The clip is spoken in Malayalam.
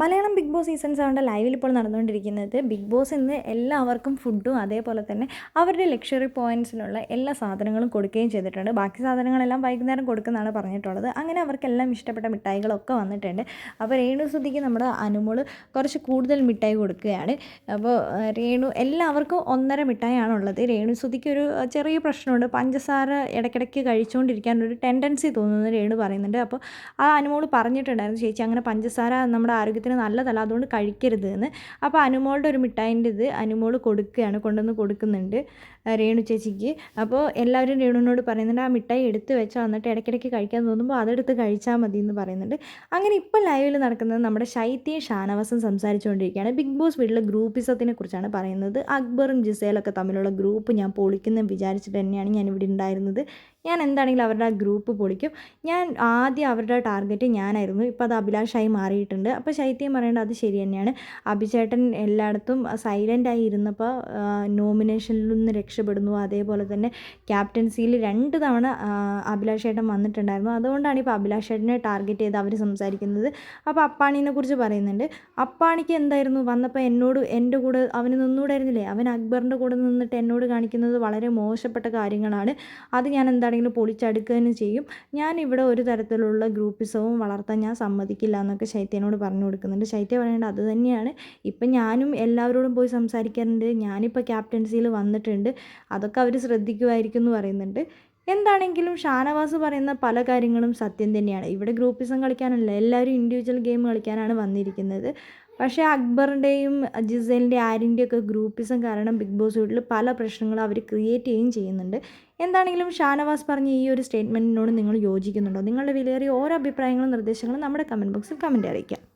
മലയാളം ബിഗ് ബോസ് സീസൺ സെവന്റെ ലൈവിൽ ഇപ്പോൾ നടന്നുകൊണ്ടിരിക്കുന്നത് ബിഗ് ബോസ് ഇന്ന് എല്ലാവർക്കും ഫുഡും അതേപോലെ തന്നെ അവരുടെ ലക്ഷറി പോയിന്റ്സിനുള്ള എല്ലാ സാധനങ്ങളും കൊടുക്കുകയും ചെയ്തിട്ടുണ്ട്. ബാക്കി സാധനങ്ങളെല്ലാം വൈകുന്നേരം കൊടുക്കുന്നതാണ് പറഞ്ഞിട്ടുള്ളത്. അങ്ങനെ അവർക്കെല്ലാം ഇഷ്ടപ്പെട്ട മിഠായികളൊക്കെ വന്നിട്ടുണ്ട്. അപ്പോൾ രേണു സുധിക്ക് നമ്മുടെ അനുമോൾ കുറച്ച് കൂടുതൽ മിഠായി കൊടുക്കുകയാണ്. അപ്പോൾ രേണു എല്ലാവർക്കും ഒന്നര മിഠായിയാണ് ഉള്ളത് രേണു സുധിക്ക് ഒരു ചെറിയ പ്രശ്നമുണ്ട്. പഞ്ചസാര ഇടയ്ക്കിടയ്ക്ക് കഴിച്ചുകൊണ്ടിരിക്കാൻ ഒരു ടെൻഡൻസി തോന്നുന്നു രേണു പറയുന്നുണ്ട്. അപ്പോൾ ആ അനുമോൾ പറഞ്ഞിട്ടുണ്ടായിരുന്നു ചേച്ചി അങ്ങനെ പഞ്ചസാര നമ്മുടെ ആരോഗ്യത്തിന് നല്ലതല്ല അതുകൊണ്ട് കഴിക്കരുത് എന്ന് അപ്പോൾ അനുമോളുടെ ഒരു മിഠായിന്റെ ഇത് അനുമോൾ കൊടുക്കുകയാണ് കൊണ്ടുവന്ന് കൊടുക്കുന്നുണ്ട് രേണു ചേച്ചിക്ക്. അപ്പോൾ എല്ലാവരും രേണുവിനോട് പറയുന്നുണ്ട് ആ മിഠായി എടുത്ത് വെച്ചാൽ എന്നിട്ട് ഇടയ്ക്കിടയ്ക്ക് കഴിക്കാൻ തോന്നുമ്പോൾ അതെടുത്ത് കഴിച്ചാൽ മതി എന്ന് പറയുന്നുണ്ട്. അങ്ങനെ ഇപ്പോൾ ലൈവിൽ നടക്കുന്നത് നമ്മുടെ ശൈത്യയും ഷാനവാസും സംസാരിച്ചുകൊണ്ടിരിക്കുകയാണ്. ബിഗ് ബോസ് വീട്ടിലെ ഗ്രൂപ്പിസത്തിനെ കുറിച്ചാണ് പറയുന്നത്. അക്ബറും ജിസേലൊക്കെ തമ്മിലുള്ള ഗ്രൂപ്പ് ഞാൻ പൊളിക്കുന്ന വിചാരിച്ചിട്ട് തന്നെയാണ് ഞാൻ ഇവിടെ ഉണ്ടായിരുന്നത്. ഞാൻ എന്താണെങ്കിലും അവരുടെ ആ ഗ്രൂപ്പ് പൊളിക്കും. ഞാൻ ആദ്യം അവരുടെ ടാർഗറ്റ് ഞാനായിരുന്നു. ഇപ്പോൾ അത് അഭിലാഷായി മാറിയിട്ടുണ്ട്. അപ്പോൾ ശൈത്യം പറയേണ്ടത് അത് ശരി തന്നെയാണ്. അഭിചേട്ടൻ എല്ലായിടത്തും സൈലന്റായി ഇരുന്നപ്പോൾ നോമിനേഷനിൽ നിന്ന് രക്ഷപ്പെടുന്നു. അതേപോലെ തന്നെ ക്യാപ്റ്റൻസിയിൽ രണ്ട് തവണ അഭിലാഷേട്ടൻ വന്നിട്ടുണ്ടായിരുന്നു. അതുകൊണ്ടാണ് ഇപ്പോൾ അഭിലാഷേട്ടനെ ടാർഗറ്റ് ചെയ്ത് അവർ സംസാരിക്കുന്നത്. അപ്പോൾ അപ്പാണിനെ കുറിച്ച് പറയുന്നുണ്ട്. അപ്പാണിക്ക് എന്തായിരുന്നു? വന്നപ്പോൾ എന്നോട് എന്റെ കൂടെ അവന് നിന്നുകൂടായിരുന്നില്ലേ അവൻ അക്ബറിന്റെ കൂടെ നിന്നിട്ട് എന്നോട് കാണിക്കുന്നത് വളരെ മോശപ്പെട്ട കാര്യങ്ങളാണ്. അത് ഞാൻ എന്താണെങ്കിലും പൊളിച്ചടുക്കുക ചെയ്യും. ഞാൻ ഇവിടെ ഒരു തരത്തിലുള്ള ഗ്രൂപ്പിസവും വളർത്താൻ ഞാൻ സമ്മതിക്കില്ല എന്നൊക്കെ ശൈത്യനോട് പറഞ്ഞു കൊടുക്കുന്നുണ്ട്. ശൈത്യ പറയേണ്ടത് അത് തന്നെയാണ്. ഇപ്പം ഞാനും എല്ലാവരോടും പോയി സംസാരിക്കാറുണ്ട്. ഞാനിപ്പോൾ ക്യാപ്റ്റൻസിയിൽ വന്നിട്ടുണ്ട്. അതൊക്കെ അവർ ശ്രദ്ധിക്കുമായിരിക്കും എന്ന് പറയുന്നുണ്ട്. എന്താണെങ്കിലും ഷാനവാസ് പറയുന്ന പല കാര്യങ്ങളും സത്യം തന്നെയാണ്. ഇവിടെ ഗ്രൂപ്പിസം കളിക്കാനല്ല എല്ലാവരും ഇൻഡിവിജ്വൽ ഗെയിം കളിക്കാനാണ് വന്നിരിക്കുന്നത്. പക്ഷേ അക്ബറിന്റെയും ജിസേലിന്റെയും ആരിന്റെയൊക്കെ ഗ്രൂപ്പിസം കാരണം ബിഗ് ബോസ് വീട്ടിൽ പല പ്രശ്നങ്ങളും അവർ ക്രിയേറ്റ് ചെയ്യുകയും ചെയ്യുന്നുണ്ട്. എന്താണെങ്കിലും ഷാനവാസ് പറഞ്ഞ ഈ ഒരു സ്റ്റേറ്റ്മെന്റിനോട് നിങ്ങൾ യോജിക്കുന്നുണ്ടോ? നിങ്ങളുടെ വിലയേറിയ ഓരോ അഭിപ്രായങ്ങളും നിർദ്ദേശങ്ങളും നമ്മുടെ കമന്റ് ബോക്സിൽ കമന്റ് അറിയിക്കാം.